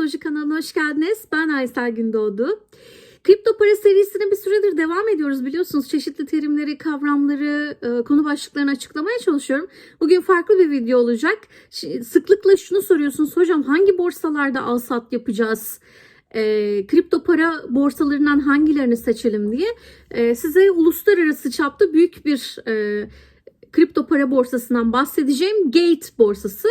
Astroloji kanalına hoş geldiniz. Ben Aysel Gündoğdu. Kripto para serisine bir süredir devam ediyoruz biliyorsunuz. Çeşitli terimleri, kavramları, e, konu başlıklarını açıklamaya çalışıyorum. Bugün farklı bir video olacak. Sıklıkla şunu soruyorsunuz. Hocam hangi borsalarda al sat yapacağız? E, kripto para borsalarından hangilerini seçelim diye e, size uluslararası çapta büyük bir e, kripto para borsasından bahsedeceğim. Gate borsası.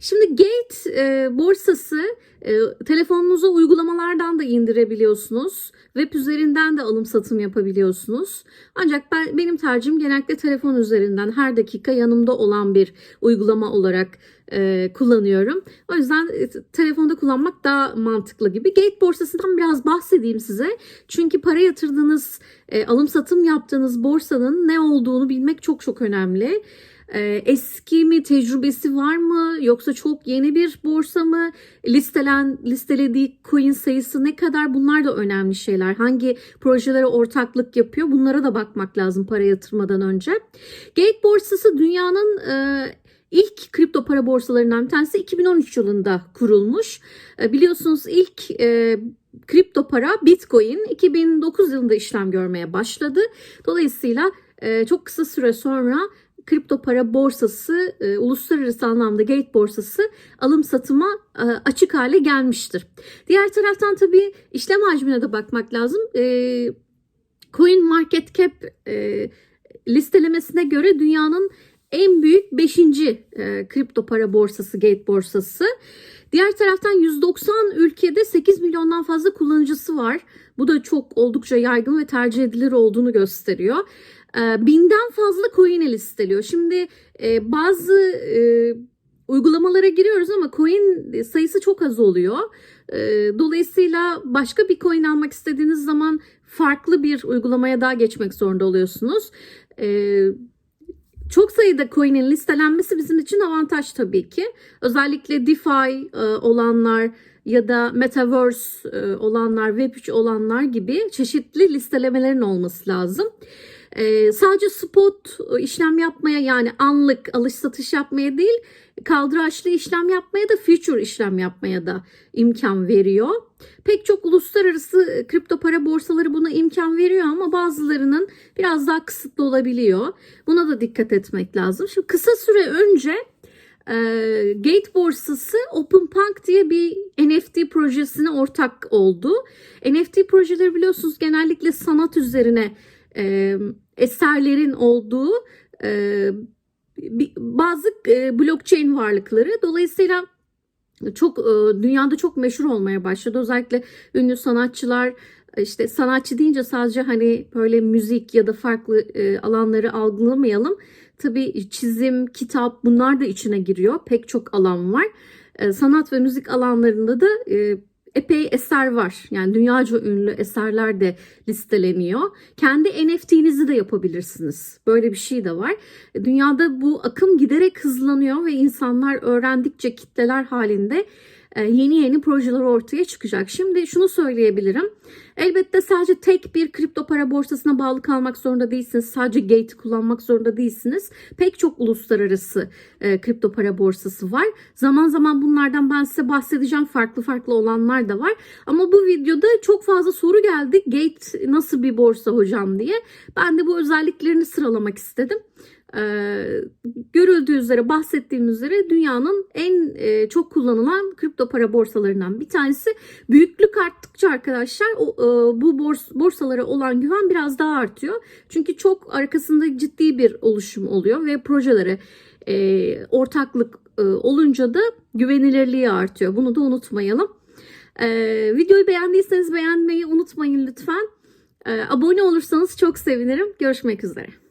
Şimdi Gate e, borsası e, telefonunuza uygulamalardan da indirebiliyorsunuz. Web üzerinden de alım satım yapabiliyorsunuz. Ancak ben benim tercihim genellikle telefon üzerinden her dakika yanımda olan bir uygulama olarak e, kullanıyorum. O yüzden e, telefonda kullanmak daha mantıklı gibi. Gate borsasından biraz bahsedeyim size. Çünkü para yatırdığınız, e, alım satım yaptığınız borsanın ne olduğunu bilmek çok çok önemli. E, eski mi tecrübesi var mı yoksa çok yeni bir borsa mı? Listelen listelediği coin sayısı ne kadar? Bunlar da önemli şeyler. Hangi projelere ortaklık yapıyor? Bunlara da bakmak lazım para yatırmadan önce. Gate borsası dünyanın e, ilk kripto para borsalarından bir tanesi 2013 yılında kurulmuş. E, biliyorsunuz ilk e, kripto para Bitcoin 2009 yılında işlem görmeye başladı. Dolayısıyla e, çok kısa süre sonra kripto para borsası e, uluslararası anlamda Gate borsası alım satıma e, açık hale gelmiştir. Diğer taraftan tabii işlem hacmine de bakmak lazım. E, Coin Market Cap e, listelemesine göre dünyanın en büyük 5. E, kripto para borsası Gate borsası. Diğer taraftan 190 ülkede 8 milyondan fazla kullanıcısı var. Bu da çok oldukça yaygın ve tercih edilir olduğunu gösteriyor. E, binden fazla coin'e listeliyor. Şimdi e, bazı e, uygulamalara giriyoruz ama coin sayısı çok az oluyor. E, dolayısıyla başka bir coin almak istediğiniz zaman farklı bir uygulamaya daha geçmek zorunda oluyorsunuz. Çok sayıda coin'in listelenmesi bizim için avantaj tabii ki. Özellikle DeFi e, olanlar ya da Metaverse e, olanlar, Web3 olanlar gibi çeşitli listelemelerin olması lazım. E, sadece spot işlem yapmaya yani anlık alış satış yapmaya değil kaldıraçlı işlem yapmaya da future işlem yapmaya da imkan veriyor. Pek çok uluslararası kripto para borsaları buna imkan veriyor ama bazılarının biraz daha kısıtlı olabiliyor. Buna da dikkat etmek lazım. Şimdi kısa süre önce e, Gate borsası OpenPunk diye bir NFT projesine ortak oldu. NFT projeleri biliyorsunuz genellikle sanat üzerine e, eserlerin olduğu e, bazı e, blockchain varlıkları. Dolayısıyla çok e, dünyada çok meşhur olmaya başladı. Özellikle ünlü sanatçılar işte sanatçı deyince sadece hani böyle müzik ya da farklı e, alanları algılamayalım. Tabii çizim, kitap bunlar da içine giriyor. Pek çok alan var. E, sanat ve müzik alanlarında da e, epey eser var. Yani dünyaca ünlü eserler de listeleniyor. Kendi NFT'nizi de yapabilirsiniz. Böyle bir şey de var. Dünyada bu akım giderek hızlanıyor ve insanlar öğrendikçe kitleler halinde yeni yeni projeler ortaya çıkacak. Şimdi şunu söyleyebilirim. Elbette sadece tek bir kripto para borsasına bağlı kalmak zorunda değilsiniz. Sadece Gate kullanmak zorunda değilsiniz. Pek çok uluslararası e, kripto para borsası var. Zaman zaman bunlardan ben size bahsedeceğim. Farklı farklı olanlar da var. Ama bu videoda çok fazla soru geldi. Gate nasıl bir borsa hocam diye. Ben de bu özelliklerini sıralamak istedim. Ee, görüldüğü üzere bahsettiğim üzere dünyanın en e, çok kullanılan kripto para borsalarından bir tanesi. Büyüklük arttıkça arkadaşlar o, e, bu bors, borsalara olan güven biraz daha artıyor. Çünkü çok arkasında ciddi bir oluşum oluyor ve projelere e, ortaklık e, olunca da güvenilirliği artıyor. Bunu da unutmayalım. E, videoyu beğendiyseniz beğenmeyi unutmayın lütfen. E, abone olursanız çok sevinirim. Görüşmek üzere.